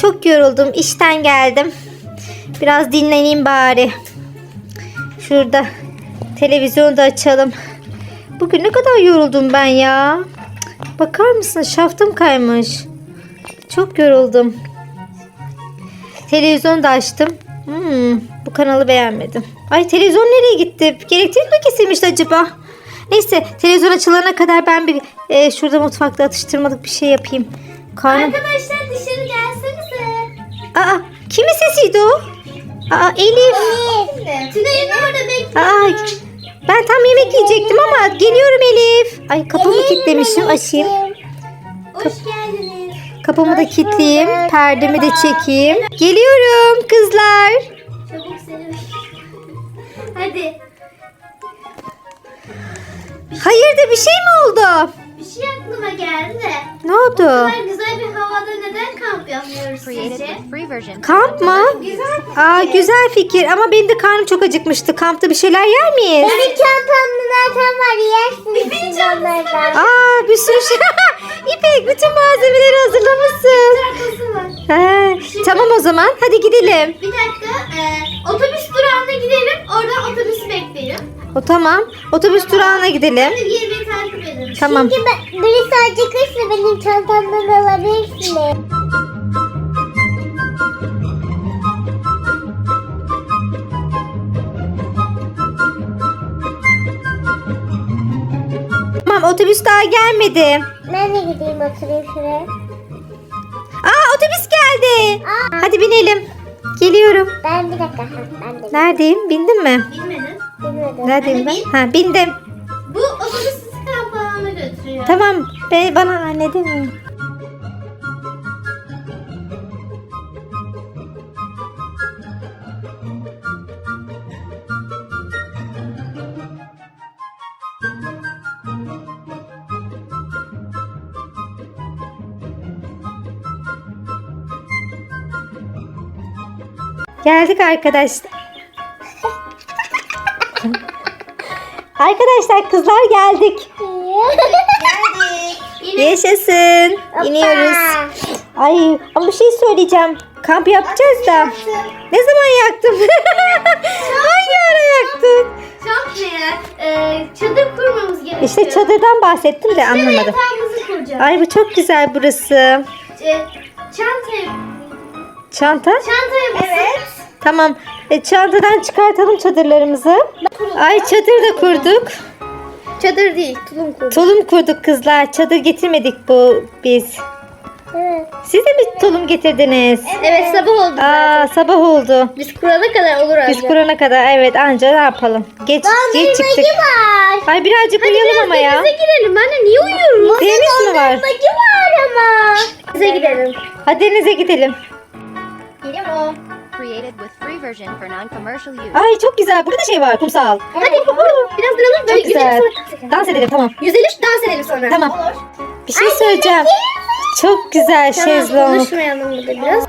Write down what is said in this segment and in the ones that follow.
Çok yoruldum. İşten geldim. Biraz dinleneyim bari. Şurada televizyonu da açalım. Bugün ne kadar yoruldum ben ya. Bakar mısın? Şaftım kaymış. Çok yoruldum. Televizyonu da açtım. Hmm, bu kanalı beğenmedim. Ay televizyon nereye gitti? Elektrik mi kesilmişti acaba? Neyse televizyon açılana kadar ben bir e, şurada mutfakta atıştırmalık bir şey yapayım. Karnım... Arkadaşlar dışarı gelsenize. Aa, kimin sesiydi o? Aa, Elif. Tülay'ın orada bekliyor. Aa, ben tam yemek yiyecektim ama geliyorum Elif. Ay kapımı kilitlemişim. Açayım. Hoş geldiniz. Kapımı da kilitleyeyim. Perdemi de çekeyim. Geliyorum kızlar. Çabuk seni. Hadi. Hayırdır bir şey mi oldu? şey aklıma geldi. Ne oldu? O kadar güzel bir havada neden kamp yapmıyoruz sizce? Kamp mı? Güzel. Aa, güzel fikir ama benim de karnım çok acıkmıştı. Kampta bir şeyler yer miyiz? Benim çantamda zaten var yersiniz. siz onlardan. Aa bir sürü şey. İpek bütün malzemeleri hazırlamışsın. Şarkısı. Ha, tamam o zaman hadi gidelim. Bir dakika. e, otobüs durağına gidelim. Oradan otobüsü bekleyelim. O tamam. Otobüs durağına gidelim. Şimdi 20 Tamam. Çünkü ben, birisi acıkırsa benim çantamdan alabilirsin. Tamam otobüs daha gelmedi. Ben de gideyim oturayım şuraya. Aa otobüs geldi. Aa. Hadi binelim. Geliyorum. Ben bir dakika. Ben de Neredeyim? Bindin mi? Bilmedim. Bilmedim. Neredeyim ben? ben? Ha bindim. Bu otobüs Tamam. Be, bana anne mi? Geldik arkadaşlar. arkadaşlar kızlar geldik. Yaşasın. İniyoruz. Ay ama bir şey söyleyeceğim. Kamp yapacağız da. Ne zaman yaktın? Hangi ara yaktın? Çok ne? Ee, çadır kurmamız gerekiyor. İşte çadırdan bahsettim de anlamadım. yatağımızı kuracağız. Ay bu çok güzel burası. Ee, çantayı, Çanta? çantaya basın. Evet. Tamam. E, çantadan çıkartalım çadırlarımızı. Ay çadır da kurduk. Çadır değil, tulum kurduk. Tulum kurduk kızlar. Çadır getirmedik bu biz. Evet. Siz de mi tulum getirdiniz? Evet, sabah oldu. Aa sabah oldu. Biz kurana kadar olur Biz kurana kadar evet anca ne yapalım? Geç geç çıktık. var. Ay birazcık uyuyalım ama ya. Denize girelim. Anne niye uyuyoruz? Deniz mi var? Bacı var ama. Denize gidelim. Hadi denize gidelim. Gidelim o. Ay çok güzel. Burada şey var kumsal. Hadi biraz duralım. Çok güzel. Dans edelim tamam. Yüzelim dans edelim sonra. Tamam. Olur. Bir şey söyleyeceğim. Çok güzel şezlong. konuşmayalım burada biraz.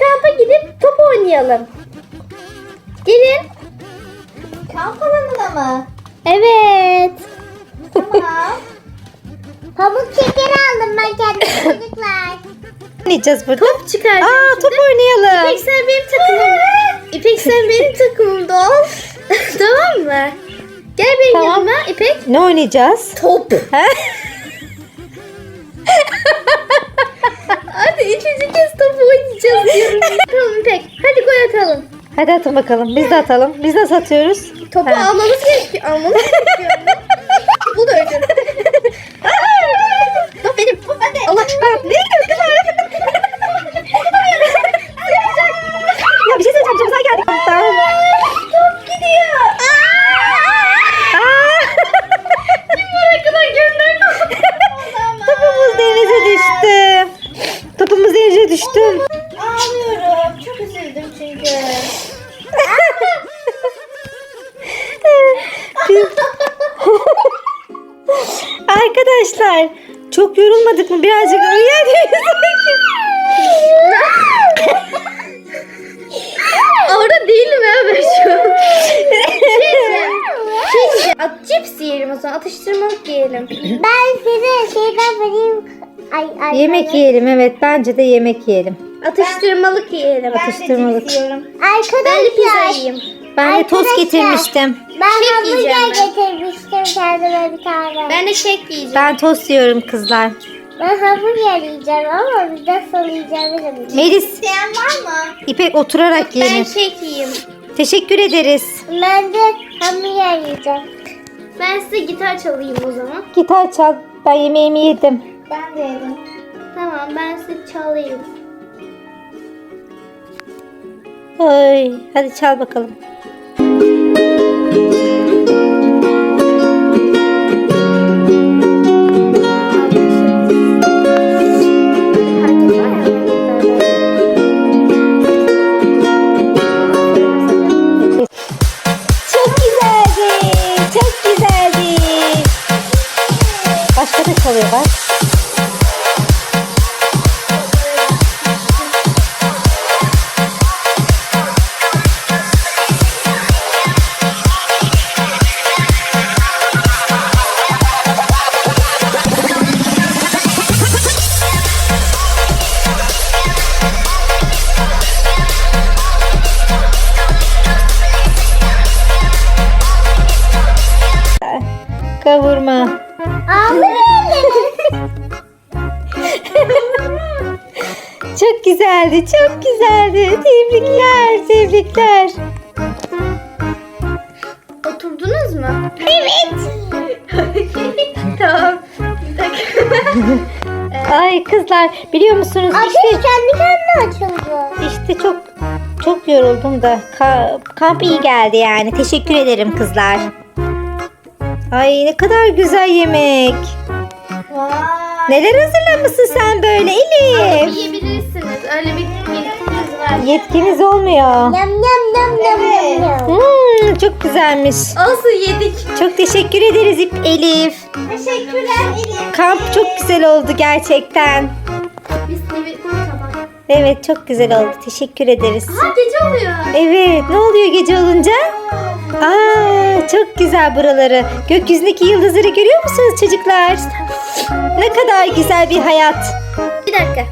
Kampa gidip top oynayalım. Gelin. Kamp alanına mı? Evet. Tamam. Pamuk şekeri aldım ben kendim çocuklar. Oynayacağız burada. Top çıkaracağım Aa şimdi. top oynayalım. İpek sen benim takımım. İpek sen benim takımımda ol. tamam mı? Gel benim Tamam. yanıma İpek. Ne oynayacağız? Top. He? Hadi üçüncü kez top oynayacağız. tamam İpek. Hadi gol atalım. Hadi atın bakalım. Biz de atalım. Biz nasıl atıyoruz? Topu Ha. almamız gerekiyor. Almamız gerekiyor. Arkadaşlar çok yorulmadık mı? Birazcık uyuyalım. Orada değilim ya ben şu an. Şey. At, cips yiyelim o zaman. Atıştırmalık yiyelim. Ben size şeyden vereyim. Ay ay. yemek yiyelim evet bence de yemek yiyelim. Atıştırmalık yiyelim. Atıştırmalık. Ben de pizza yiyeyim. Ben de tost Arkadaşlar. getirmiştim. Ben yiyeceğim hamburger getirmiştim kendime bir tane. Ben de kek yiyeceğim. Ben tost yiyorum kızlar. Ben hamburger yiyeceğim ama bir de bilmiyorum. Melis, İsteyen var mı? İpek oturarak Ben yiyelim. kek yiyeyim. Teşekkür ederiz. Ben de hamburger yiyeceğim. Ben size gitar çalayım o zaman. Gitar çal. Ben yemeğimi yedim. Ben de yedim. Tamam ben size çalayım. Ay, hadi çal bakalım. Herkes güzeldi, çok güzeldi. Tebrikler, tebrikler. Oturdunuz mu? Evet. tamam. Bir dakika. Ay kızlar biliyor musunuz Ateş işte kendi kendine açıldı. işte çok çok yoruldum da Ka- kamp iyi geldi yani. Teşekkür ederim kızlar. Ay ne kadar güzel yemek. Vay. Neler hazırlamışsın sen böyle Elif? Yiyebilirsiniz. Öyle bir yetkiniz var. Yetkiniz olmuyor. Yam yam yam yam yam yam. Hmm, çok güzelmiş. Olsun yedik. Çok teşekkür ederiz İp- Elif. Teşekkürler Elif. Kamp çok güzel oldu gerçekten. Tabak. Evet çok güzel oldu. Teşekkür ederiz. Ha gece oluyor. Evet ne oluyor gece olunca? Aa çok güzel buraları. Gökyüzündeki yıldızları görüyor musunuz çocuklar? Ne kadar güzel bir hayat. Bir dakika.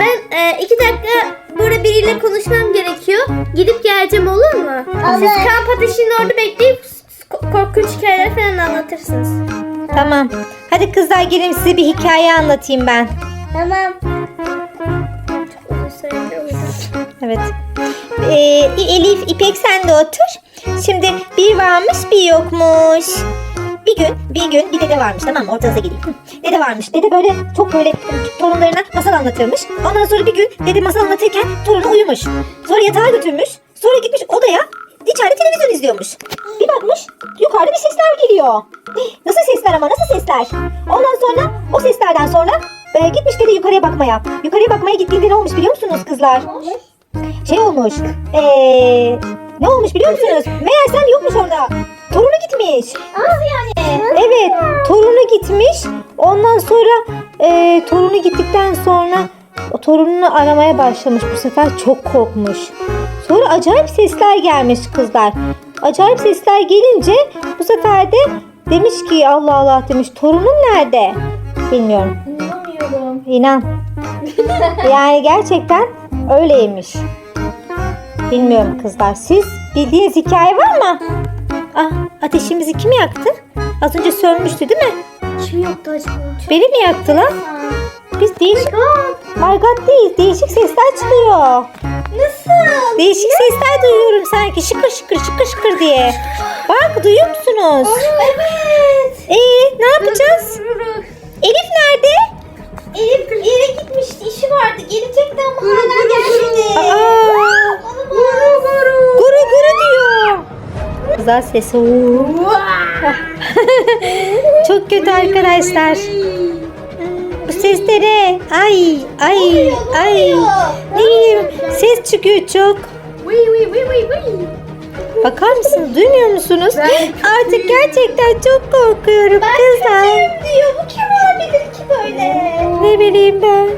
Ben e, iki dakika burada biriyle konuşmam gerekiyor. Gidip geleceğim olur mu? Siz Olur. kamp ateşinin orada bekleyip ko- korkunç hikayeler falan anlatırsınız. Tamam. Hadi kızlar gelin size bir hikaye anlatayım ben. Tamam. Uzun süredir uyudum. Evet. Ee, Elif, İpek sen de otur. Şimdi bir varmış bir yokmuş. Bir gün, bir gün bir dede varmış tamam mı? Ortanıza geleyim. Dede varmış. Dede böyle çok böyle torunlarına masal anlatırmış. Ondan sonra bir gün dede masal anlatırken torunu uyumuş. Sonra yatağa götürmüş. Sonra gitmiş odaya içeride televizyon izliyormuş. Bir bakmış yukarıda bir sesler geliyor. Nasıl sesler ama nasıl sesler? Ondan sonra o seslerden sonra e, gitmiş dede yukarıya bakmaya. Yukarıya bakmaya gittiğinde ne olmuş biliyor musunuz kızlar? şey olmuş. Eee ne olmuş biliyor musunuz? Meğersem yokmuş orada. Torunu gitmiş. Nasıl yani? Evet, torunu gitmiş. Ondan sonra eee torunu gittikten sonra o torununu aramaya başlamış. Bu sefer çok korkmuş. Sonra acayip sesler gelmiş kızlar. Acayip sesler gelince bu sefer de demiş ki Allah Allah demiş torunum nerede? Bilmiyorum. Anlamıyorum. İnan. yani gerçekten öyleymiş. Bilmiyorum kızlar. Siz bildiğiniz hikaye var mı? Ah ateşimizi kim yaktı? Az önce sönmüştü değil mi? Kim yoktu acaba? Beni mi yaktılar? Biz değişik... My God değil. Değişik sesler çıkıyor. Nasıl? Değişik sesler duyuyorum sanki. Şıkır şıkır şıkır şıkır diye. Bak duyuyor musunuz? Evet. Ee ne yapacağız? Elif nerede? Elif yere gitmişti. işi vardı. Gelecekti ama hala gelmedi. Aa, Guru Güzel sesi. Çok kötü arkadaşlar. Bu seslere ay ay ay ne bileyim ses çıkıyor çok. Bakar mısınız? Duymuyor musunuz? Artık gerçekten çok korkuyorum kızlar. diyor. Bu kim olabilir ki böyle? Ne bileyim ben.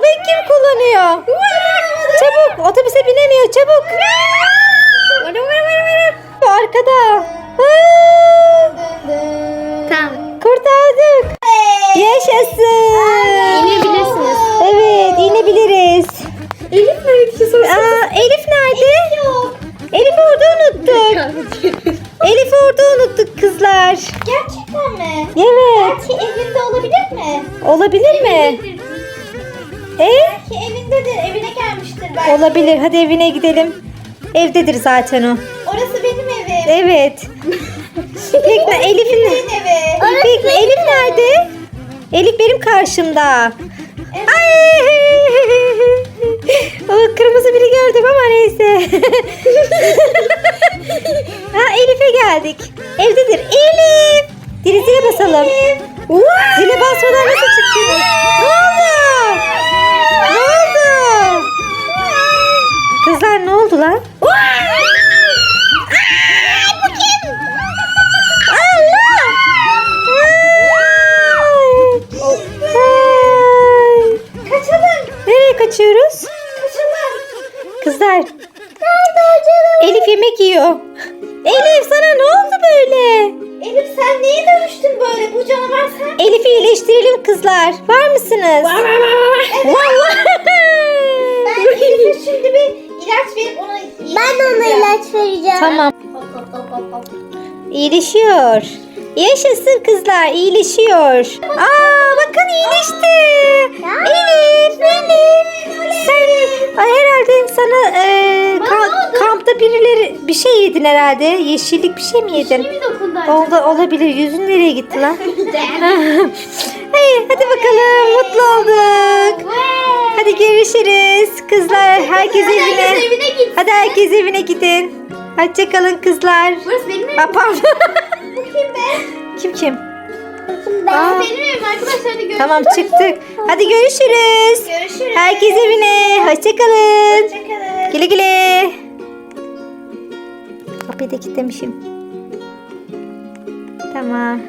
Arabayı kim kullanıyor? Çabuk. Otobüse binemiyor. Çabuk. Bu arkada. Tamam. Kurtardık. Yaşasın. İnebilirsiniz. Evet inebiliriz. Elif nerede bir şey sorsana. Aa, Elif nerede? Yok. Elif orada unuttuk. Elif orada unuttuk kızlar. Gerçekten mi? Evet. Belki evinde olabilir mi? Olabilir mi? E? Belki evindedir. Evine gelmiştir belki. Olabilir. Hadi evine gidelim. Evdedir zaten o. Orası benim evim. Evet. İpek ne? Elif'in evi. İpek Elif nerede? Elif benim karşımda. Ay! O kırmızı biri gördüm ama neyse. ha Elif'e geldik. Evdedir. Elif. Dili zile basalım. Zile basmadan nasıl çıktınız? Kızlar. Elif yemek yiyor. Elif sana ne oldu böyle? Elif sen neye dönüştün böyle? Bu canavar sen. Elif'i iyileştirelim kızlar. Var mısınız? Vallahi. Ben Elif'e şimdi bir ilaç verip ona Ben de ona ilaç vereceğim. Tamam. Hop hop hop hop hop. İyileşiyor. Yaşasın kızlar iyileşiyor. Aa bakın iyileşti. Elif, Elif. Sen Ay, herhalde sana e, ka- kampta birileri bir şey yedin herhalde. Yeşillik bir şey mi yedin? Kimi dokundu acaba? Oldu olabilir. Yüzün nereye gitti lan? Hayır, hadi bakalım. Mutlu olduk. Hadi görüşürüz. Kızlar herkes Hadi evine. herkes evine gitsin. Hadi herkes evine gidin. Hoşçakalın kızlar. Burası benim evim. Aa, pardon. Bu kim be? kim kim? Ben Aa, evim arkadaşlar hadi görüşürüz. tamam çıktık. Hadi görüşürüz. Görüşürüz. Herkes evine. Hoşçakalın. Hoşçakalın. Güle güle. Kapıyı da kilitlemişim. Tamam.